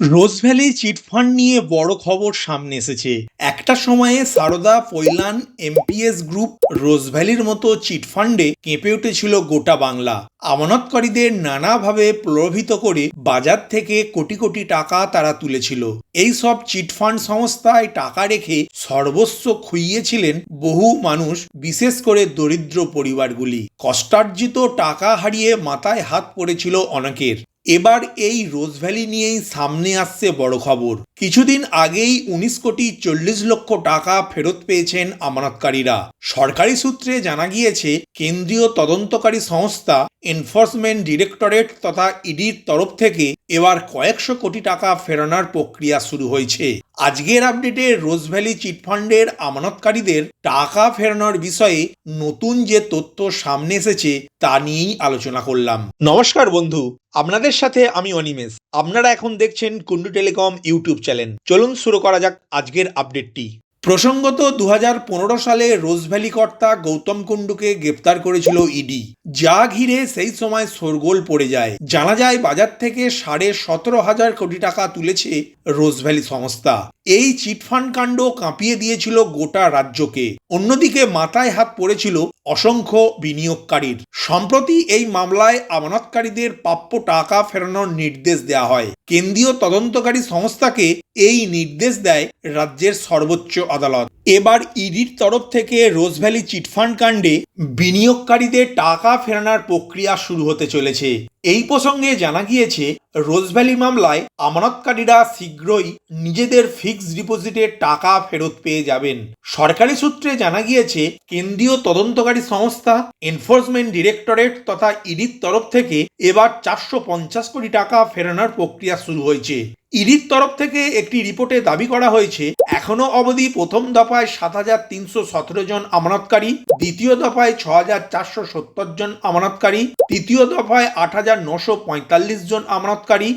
Rose Valley chit fund নিয়ে বড় খবর সামনে এসেছে। একটা সময়ে সারদা পৈলান এমপিএস গ্রুপ রোজভ্যালির মতো চিটফান্ডে কেঁপে উঠেছিল গোটা বাংলা। আমানতকারীদের নানাভাবে প্রলোভিত করে বাজার থেকে কোটি কোটি টাকা তারা তুলেছিল। এই সব চিটফান্ড সংস্থায় টাকা রেখে সর্বস্ব খুইয়েছিলেন বহু মানুষ, বিশেষ করে দরিদ্র পরিবারগুলি। কষ্টার্জিত টাকা হারিয়ে মাথায় হাত পড়েছিল অনেকের। এবার এই রোজভ্যালি নিয়েই সামনে আসছে বড় খবর। কিছুদিন আগেই উনিশ কোটি চল্লিশ লক্ষ টাকা ফেরত পেয়েছেন আমানতকারীরা। সরকারি সূত্রে জানা গিয়েছে, কেন্দ্রীয় তদন্তকারী সংস্থা এনফোর্সমেন্ট ডিরেক্টরেট তথা ইডির তরফ থেকে এবার কয়েকশো কোটি টাকা ফেরানোর প্রক্রিয়া শুরু হয়েছে। আজকের আপডেটে রোজভ্যালি চিটফান্ডের আমানতকারীদের টাকা ফেরানোর বিষয়ে নতুন যে তথ্য সামনে এসেছে, তা নিয়েই আলোচনা করলাম। নমস্কার বন্ধু আপনাদের সাথে আমি অনিমেষ। আপনারা এখন দেখছেন কুন্ডু টেলিকম ইউটিউব চ্যানেল। চলুন শুরু করা যাক আজকের আপডেটটি। প্রসঙ্গত দু হাজার পনেরো সালে রোজভ্যালি কর্তা গৌতম কুণ্ডুকে গ্রেপ্তার করেছিল ইডি। যা ঘিরে সেই সময় শোরগোল পড়ে যায়। জানা যায়, বাজার থেকে সাড়ে সতেরো হাজার কোটি টাকা তুলেছে রোজভ্যালি সংস্থা। এই চিটফান্ড কাণ্ড কাঁপিয়ে দিয়েছিল গোটা রাজ্যকে। অন্যদিকে, মাথায় হাত পড়েছিল অসংখ্য বিনিয়োগকারীর। সম্প্রতি এই মামলায় আমানতকারীদের প্রাপ্য টাকা ফেরানোর নির্দেশ দেওয়া হয়। কেন্দ্রীয় তদন্তকারী সংস্থাকে এই নির্দেশ দেয় রাজ্যের সর্বোচ্চ আদালত। এবার ইডির তরফ থেকে রোজভ্যালি চিটফান্ড কাণ্ডে বিনিয়োগকারীদের টাকা ফেরানোর প্রক্রিয়া শুরু হতে চলেছে। এই প্রসঙ্গে জানা গিয়েছে রোজভ্যালি মামলায় আমানতকারীরা শীঘ্রই নিজেদের ফিক্সড ডিপোজিটের টাকা ফেরত পেয়ে যাবেন। সরকারি সূত্রে জানা গিয়েছে, কেন্দ্রীয় তদন্তকারী সংস্থা, এনফোর্সমেন্ট ডিরেক্টরেট তথা ইডির তরফ থেকে এবার চারশো পঞ্চাশ কোটি টাকা ফেরানোর প্রক্রিয়া শুরু হয়েছে। ইডির তরফ থেকে একটি রিপোর্টে দাবি করা হয়েছে, এখনও অবধি প্রথম দফায় সাত হাজার তিনশো সতেরো জন আমানতকারী, দ্বিতীয় দফায় ছ হাজার চারশো সত্তর জন আমানতকারী, তৃতীয় দফায় আট হাজার নশো পঁয়তাল্লিশ জন আমানতকারী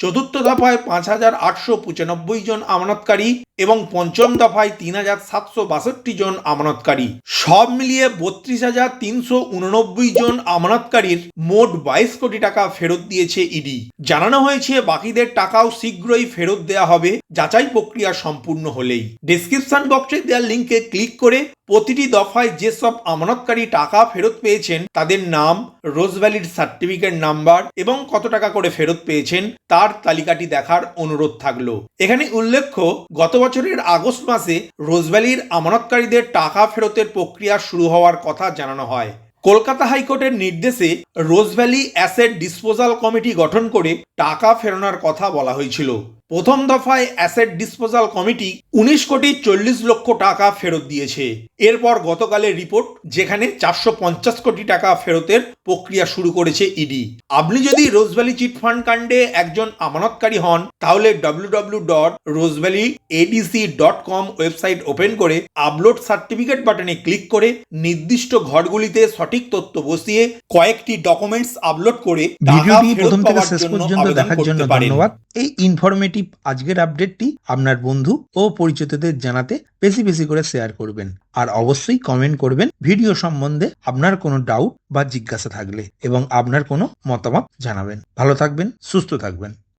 চতুর্থ দফায় পাঁচ হাজার আটশো পঁচানব্বই জন আমানতকারী এবং পঞ্চম দফায় তিন হাজার সাতশো বাষট্টি জন আমানতকারী। সব মিলিয়ে বত্রিশ হাজার তিনশো উননব্বই জন আমানতকারীর মোট বাইশ কোটি টাকা ফেরত দিয়েছে ইডি। জানানো হয়েছে, বাকিদের টাকাও শীঘ্রই ফেরত দেওয়া হবে। যাচাই প্রক্রিয়া সম্পূর্ণ হলেই। ডিসক্রিপশন বক্সে দেওয়ার লিঙ্কে ক্লিক করে প্রতিটি দফায় যেসব আমানতকারী টাকা ফেরত পেয়েছেন, তাদের নাম রোজভ্যালির সার্টিফিকেট নাম্বার এবং কত টাকা করে ফেরত পেয়েছেন, তার তালিকাটি দেখার অনুরোধ থাকল। এখানে উল্লেখ্য, গত বছরের আগস্ট মাসে রোজভ্যালির আমানতকারীদের টাকা ফেরতের প্রক্রিয়া শুরু হওয়ার কথা জানানো হয়। কলকাতা হাইকোর্টের নির্দেশে রোজভ্যালি অ্যাসেট ডিসপোজাল কমিটি গঠন করে টাকা ফেরানোর কথা বলা হয়েছিল। প্রথম দফায় অ্যাসেট ডিসপোজাল কমিটি উনিশ কোটি চল্লিশ লক্ষ টাকা ফেরত দিয়েছে। এরপর গতকালের রিপোর্ট, যেখানে চারশো পঞ্চাশ কোটি টাকা ফেরতের প্রক্রিয়া শুরু করেছে ইডি আপনি যদি রোজভ্যালি চিটফান্ড কাণ্ডে একজন আমানতকারী হন তাহলে W W dot Rose Valley ADC dot com website open করে আপলোড সার্টিফিকেট বাটনে ক্লিক করে নির্দিষ্ট ঘরগুলিতে সঠিক তথ্য বসিয়ে কয়েকটি ডকুমেন্টস আপলোড করে ভিডিওটি প্রথম থেকে শেষ পর্যন্ত দেখার জন্য ধন্যবাদ। এই ইনফরমেটিভ আজকের আপডেটটি আপনার বন্ধু ও পরিচিতদের জানাতে বেশি বেশি করে শেয়ার করবেন। আর অবশ্যই কমেন্ট করবেন। ভিডিও সম্বন্ধে আপনার কোনো ডাউট বা জিজ্ঞাসা থাকলে এবং আপনার কোনো মতামত জানাবেন। ভালো থাকবেন সুস্থ থাকবেন।